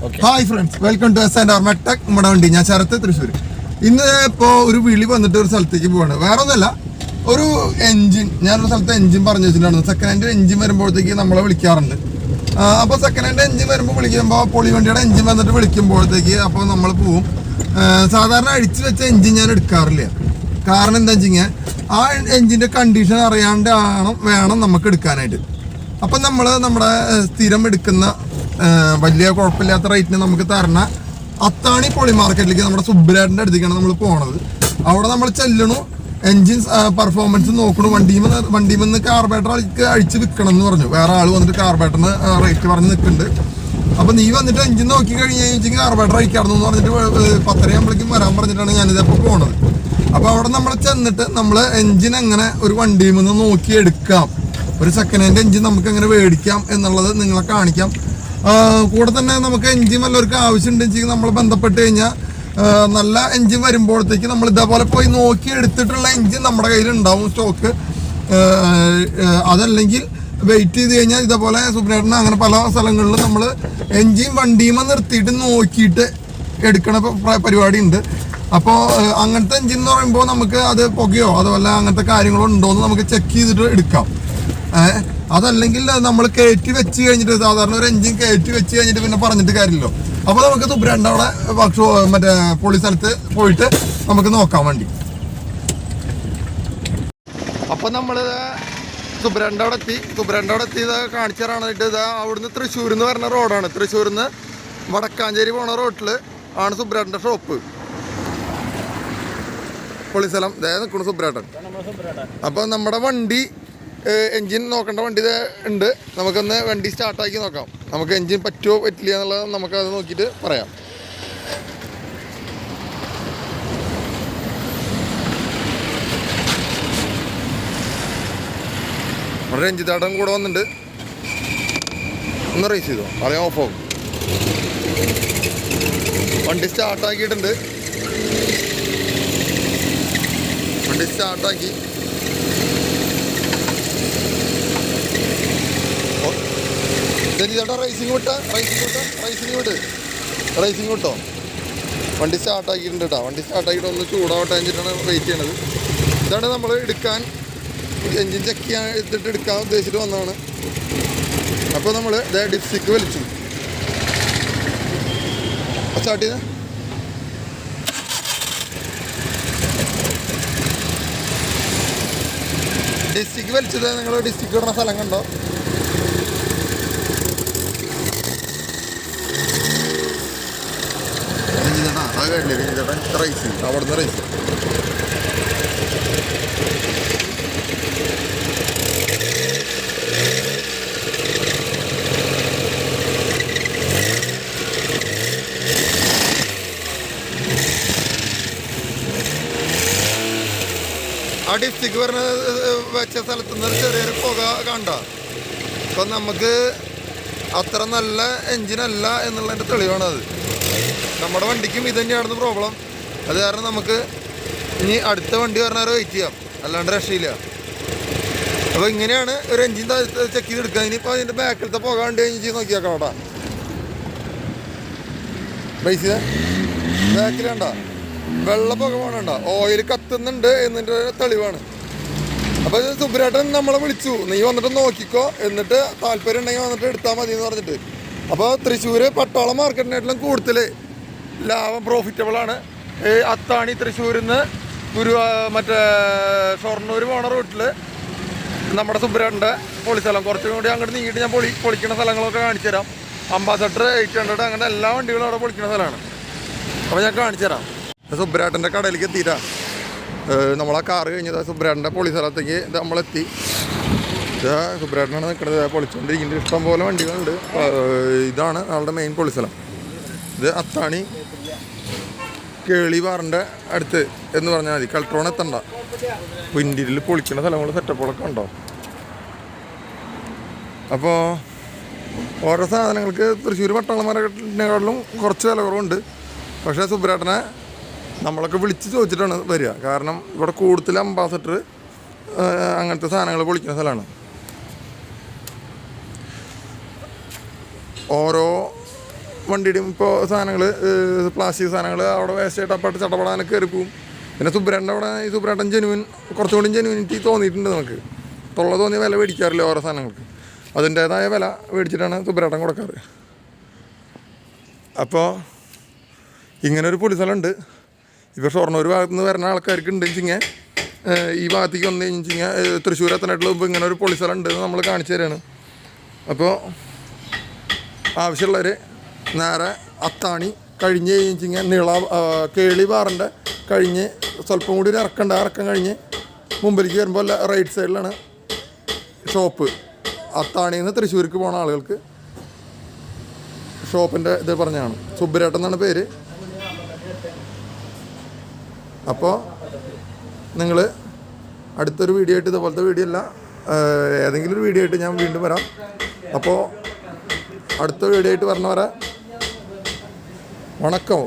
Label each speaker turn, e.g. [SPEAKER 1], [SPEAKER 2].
[SPEAKER 1] Hi friends welcome to S and R മെട്ടക് നമ്മുടെ വണ്ടി. ഞാൻ ശരത്ത് തൃശ്ശൂർ ഇന്ന് ഇപ്പോൾ ഒരു വിളി വന്നിട്ട് ഒരു സ്ഥലത്തേക്ക് പോവാണ്. വേറെ ഒന്നല്ല ഒരു എൻജിൻ ഞാനൊരു സ്ഥലത്ത് എൻജിൻ പറഞ്ഞു വെച്ചിട്ടുണ്ടായിരുന്നു. സെക്കൻഡ് ഹാൻഡ് എൻജിൻ വരുമ്പോഴത്തേക്ക് നമ്മളെ വിളിക്കാറുണ്ട്. അപ്പോൾ സെക്കൻഡ് ഹാൻഡ് എൻജിൻ വരുമ്പോൾ വിളിക്കുമ്പോൾ പൊളി വണ്ടിയുടെ എൻജിൻ വന്നിട്ട് വിളിക്കുമ്പോഴത്തേക്ക് അപ്പോൾ നമ്മൾ പോവും. സാധാരണ അഴിച്ചു വെച്ച എൻജിൻ ഞാൻ എടുക്കാറില്ല. കാരണം എന്താ വെച്ചാൽ ആ എൻജിന്റെ കണ്ടീഷൻ അറിയാണ്ട് വേണം നമുക്ക് എടുക്കാനായിട്ട്. അപ്പം നമ്മൾ നമ്മുടെ സ്ഥിരം എടുക്കുന്ന വലിയ കുഴപ്പമില്ലാത്ത റേറ്റിന് നമുക്ക് തരണ അത്താണി പൊളി മാർക്കറ്റിലേക്ക് നമ്മുടെ സുബ്ബരാട്ടിന്റെ അടുത്തേക്കാണ് നമ്മൾ പോണത്. അവിടെ നമ്മൾ ചെല്ലണു. എൻജിൻ പെർഫോമൻസ് നോക്കണു. വണ്ടിയുമെന്ന് വണ്ടിയുമെന്ന് കാർബേറ്റർ അഴിക്ക് അഴിച്ച് വിൽക്കണം എന്ന് പറഞ്ഞു. വേറെ ആൾ വന്നിട്ട് കാർബേറ്ററിന് റേറ്റ് പറഞ്ഞ് നിൽക്കുന്നുണ്ട്. അപ്പൊ നീ വന്നിട്ട് എഞ്ചിൻ നോക്കി കഴിഞ്ഞ് കഴിഞ്ഞാൽ കാർബേറ്റർ അഴിക്കാറുന്നു എന്ന് പറഞ്ഞിട്ട് പത്തരയാകുമ്പോഴേക്കും വരാൻ പറഞ്ഞിട്ടാണ് ഞാനിതപ്പോൾ പോണത്. അപ്പോൾ അവിടെ നമ്മൾ ചെന്നിട്ട് നമ്മൾ എഞ്ചിൻ എങ്ങനെ ഒരു വണ്ടിയിൽ നിന്ന് നോക്കി എടുക്കാം. ഒരു സെക്കൻഡ് ഹാൻഡ് എഞ്ചിൻ നമുക്ക് എങ്ങനെ മേടിക്കാം എന്നുള്ളത് നിങ്ങളെ കാണിക്കാം. കൂടെ തന്നെ നമുക്ക് എൻജിൻ വല്ലവർക്ക് ആവശ്യമുണ്ടെങ്കിൽ നമ്മൾ ബന്ധപ്പെട്ട് കഴിഞ്ഞാൽ നല്ല എൻജിൻ വരുമ്പോഴത്തേക്ക് നമ്മൾ ഇതേപോലെ പോയി നോക്കി എടുത്തിട്ടുള്ള എൻജിൻ നമ്മുടെ കയ്യിൽ ഉണ്ടാവും സ്റ്റോക്ക് അതല്ലെങ്കിൽ വെയിറ്റ് ചെയ്ത് കഴിഞ്ഞാൽ ഇതേപോലെ സുബ്രേട്ടൻ അങ്ങനെ പല സ്ഥലങ്ങളിലും നമ്മൾ എൻജിൻ വണ്ടിയുമ നിർത്തിയിട്ട് നോക്കിയിട്ട് എടുക്കണ പരിപാടി ഉണ്ട് അപ്പോൾ അങ്ങനത്തെ എൻജിൻ എന്ന് പറയുമ്പോൾ നമുക്ക് അത് പുകയോ അതുപോലെ അങ്ങനത്തെ കാര്യങ്ങളോ ഉണ്ടോ എന്ന് നമുക്ക് ചെക്ക് ചെയ്തിട്ട് എടുക്കാം. അതല്ലെങ്കിൽ നമ്മൾ കയറ്റി വെച്ച് കഴിഞ്ഞിട്ട് സാധാരണ ഒരു എഞ്ചിൻ കയറ്റി വെച്ച് കഴിഞ്ഞിട്ട് പിന്നെ പറഞ്ഞിട്ട് കാര്യമില്ലല്ലോ. അപ്പോൾ നമുക്ക് സുബ്രേണ്ട അവിടെ വർക്ക്ഷോ മറ്റേ പൊളി സ്ഥലത്ത് പോയിട്ട് നമുക്ക് നോക്കാൻ വേണ്ടി. അപ്പോൾ നമ്മൾ സുബ്രണ്ട അവിടെ എത്തി. സുബ്രണ്ട അവിടെ എത്തി ഇത് കാണിച്ചു തരാനായിട്ട് ഇത് അവിടുന്ന് തൃശ്ശൂർ എന്ന് പറഞ്ഞ റോഡാണ്. തൃശ്ശൂരിൽ നിന്ന് വടക്കാഞ്ചേരി പോണ റോട്ടിൽ ആണ് സുബ്രേട്ടന്റെ ഷോപ്പ്. പൊളിസ്ഥലം ഇതേ നിൽക്കുന്നു സുബ്രേട്ടൻ അപ്പോൾ നമ്മുടെ വണ്ടി എൻജിൻ നോക്കേണ്ട വണ്ടി ഉണ്ട്. നമുക്കൊന്ന് വണ്ടി സ്റ്റാർട്ടാക്കി നോക്കാം. നമുക്ക് എൻജിൻ പറ്റുമോ പറ്റില്ല എന്നുള്ളത് നമുക്കത് നോക്കിയിട്ട് പറയാം. നമ്മുടെ രഞ്ജിത്താട്ടൻ കൂടെ വന്നിട്ടുണ്ട്. ഒന്ന് റേസ് ചെയ്തോ? ഓഫ് ആവും. വണ്ടി സ്റ്റാർട്ടാക്കിയിട്ടുണ്ട് വണ്ടി സ്റ്റാർട്ടാക്കി ചേട്ടാ റേസിംഗ് വിട്ട? റേസിംഗ് വിട്ട? റേസിംഗ് വിട്ട് റേസിംഗ് വിട്ടോ? വണ്ടി സ്റ്റാർട്ടാക്കിയിട്ടുണ്ട് കേട്ടോ വണ്ടി സ്റ്റാർട്ടാക്കിയിട്ട് ഒന്ന് ചൂടാവട്ടെ കഴിഞ്ഞിട്ടാണ് വെയിറ്റ് ചെയ്യണത്. ഇതാണ് നമ്മൾ എടുക്കാൻ എൻജിൻ ചെക്ക് ചെയ്യാൻ എടുത്തിട്ട് എടുക്കാൻ ഉദ്ദേശിച്ചിട്ട് വന്നതാണ്. അപ്പോൾ നമ്മൾ ഡിപ്സിക്ക് വലിച്ചു. സ്റ്റാർട്ട് ചെയ്ത. ഡിസ്റ്റിക്ക് വലിച്ചത് നിങ്ങൾ ഡിസ്റ്റിക്ക് ഇടുന്ന സ്ഥലം കണ്ടോ? കണ്ടില്ലേ രഞ്ജിതേട്ടൻ റൈസ് അവിടുന്ന് റൈസ് ആ പറഞ്ഞ വെച്ച സ്ഥലത്ത് നിന്ന് ചെറിയൊരു പുക കണ്ട? അപ്പം നമുക്ക് അത്ര നല്ല എൻജിനല്ല എന്നുള്ളതിന്റെ തെളിവാണത്. നമ്മുടെ വണ്ടിക്കും ഇത് തന്നെയാണ് പ്രോബ്ലം അത് കാരണം നമുക്ക് ഇനി അടുത്ത വണ്ടി പറഞ്ഞാൽ വെയിറ്റ് ചെയ്യാം. അല്ലാണ്ട് രക്ഷയില്ല. അപ്പോൾ ഇങ്ങനെയാണ് ഒരു എഞ്ചിൻ ചെക്ക് ചെയ്തെടുക്കുക. ഇനിയിപ്പോൾ അതിന്റെ ബാക്കിലത്തെ പുക വണ്ടി എഞ്ചിൻ ചെയ്ത് നോക്കിയാക്കാം കേട്ടാ. പൈസ ബാക്കിൽ കണ്ട വെള്ള പുക വേണണ്ട. ഓയിൽ കത്തുന്നുണ്ട് എന്നതിന്റെ തെളിവാണ്. അപ്പോൾ സുബ്രേട്ടൻ നമ്മളെ വിളിച്ചു. നീ വന്നിട്ട് നോക്കിക്കോ. എന്നിട്ട് താല്പര്യം ഉണ്ടെങ്കിൽ വന്നിട്ട് എടുത്താൽ മതി എന്ന് പറഞ്ഞിട്ട്. അപ്പോൾ തൃശ്ശൂർ പട്ടോളം മാർക്കറ്റിനായിട്ടും കൂടുതൽ ലാഭം ഈ അത്താണി തൃശ്ശൂരിൽ നിന്ന് ഗുരു മറ്റേ ഷൊർണൂർ പോണ റൂട്ടിൽ നമ്മുടെ സുബ്രേട്ടന്റെ പൊളിസ്ഥലം കുറച്ചും കൂടി അങ്ങോട്ട് നീങ്ങിയിട്ട് ഞാൻ പൊളി പൊളിക്കുന്ന സ്ഥലങ്ങളൊക്കെ കാണിച്ചു തരാം. അംബാസഡർ എയ്റ്റ് ഹൺഡ്രഡ് അങ്ങനെ എല്ലാ വണ്ടികളും അവിടെ പൊളിക്കുന്ന സ്ഥലമാണ്. അപ്പോൾ ഞാൻ കാണിച്ചു തരാം. സുബ്രേട്ടന്റെ കടയിലേക്ക് എത്തിയിട്ടാണ് നമ്മളാ കാറ് കഴിഞ്ഞത് സുബ്രേട്ടന്റെ പൊളി സ്ഥലത്തേക്ക് നമ്മളെത്തി. ഇത് നിൽക്കുന്നത് പൊളിച്ചുകൊണ്ടിരിക്കുന്നത് ഇഷ്ടം പോലെ വണ്ടികളുണ്ട്. ഇതാണ് ആളുടെ മെയിൻ പൊളിസ്ഥലം. ഇത് അത്താണി കേളി പാറിന്റെ അടുത്ത് എന്ന് പറഞ്ഞാൽ മതി. കൾട്രോൺ എത്തണ്ട. വിൻഡിരിൽ പൊളിക്കുന്ന സ്ഥലങ്ങൾ സെറ്റപ്പുകളൊക്കെ ഉണ്ടോ? അപ്പോൾ ഓരോ സാധനങ്ങൾക്ക് തൃശ്ശൂർ പട്ടാളന്മാരെക്കാട്ടിലും കുറച്ച് വില കുറവുണ്ട്. പക്ഷേ സുബ്രേട്ടനെ നമ്മളൊക്കെ വിളിച്ച് ചോദിച്ചിട്ടാണ് വരിക. കാരണം ഇവിടെ കൂടുതൽ അംബാസഡർ അങ്ങനത്തെ സാധനങ്ങൾ പൊളിക്കുന്ന സ്ഥലമാണ്. ഓരോ വണ്ടിയുടെയും ഇപ്പോൾ സാധനങ്ങൾ പ്ലാസ്റ്റിക് സാധനങ്ങൾ അവിടെ വേസ്റ്റായിട്ട് അപ്പാട്ട് ചട്ടപ്പെടാനൊക്കെ കയറി പിന്നെ സുബ്രേട്ടന്റെ അവിടെ ഈ സുബ്രേട്ടൻ ജെനുവിൻ കുറച്ചുകൂടി ജെനുവിനിറ്റി തോന്നിയിട്ടുണ്ട് നമുക്ക്. തൊള്ള തോന്നിയ വില മേടിക്കാറില്ല ഓരോ സാധനങ്ങൾക്ക്. അതിന്റേതായ വില മേടിച്ചിട്ടാണ് സുബ്രേട്ടൻ കൊടുക്കാറ്. അപ്പോൾ ഇങ്ങനെ ഒരു പൊടിസ്ഥലമുണ്ട് ഇപ്പോൾ ഷൊർണൂർ ഭാഗത്തു നിന്ന് വരുന്ന ആൾക്കാർക്ക് ഉണ്ട് വെച്ചിങ്ങനെ ഈ ഭാഗത്തേക്ക് വന്നു കഴിഞ്ഞാൽ തൃശ്ശൂർ എത്തനായിട്ടുള്ള ഇങ്ങനെ ഒരു പൊളിസ്ഥലം ഉണ്ട് എന്ന് നമ്മൾ കാണിച്ചു തരാണ്. അപ്പോൾ ആവശ്യമുള്ളവർ നേരെ അത്താണി കഴിഞ്ഞ് കഴിഞ്ഞാൽ നീള കേളി പാറന്റെ കഴിഞ്ഞ് സ്വല്പം കൂടി ഒരു ഇറക്കണ്ട. ഇറക്കം കഴിഞ്ഞ് മുമ്പിലേക്ക് വരുമ്പോൾ റൈറ്റ് സൈഡിലാണ് ഷോപ്പ്. അത്താണിയിൽ നിന്ന് തൃശ്ശൂർക്ക് പോണ ആളുകൾക്ക് ഷോപ്പിന്റെ ഇത് പറഞ്ഞാണ് സുബ്രേട്ടൻ എന്നാണ് പേര്. അപ്പോൾ നിങ്ങൾ അടുത്തൊരു വീഡിയോ ആയിട്ട് ഇതുപോലത്തെ വീഡിയോ അല്ല ഏതെങ്കിലും ഒരു വീഡിയോ ആയിട്ട് ഞാൻ വീണ്ടും വരാം. അപ്പോൾ അടുത്ത വീഡിയോ ആയിട്ട് വരണ വരെ വണക്കം.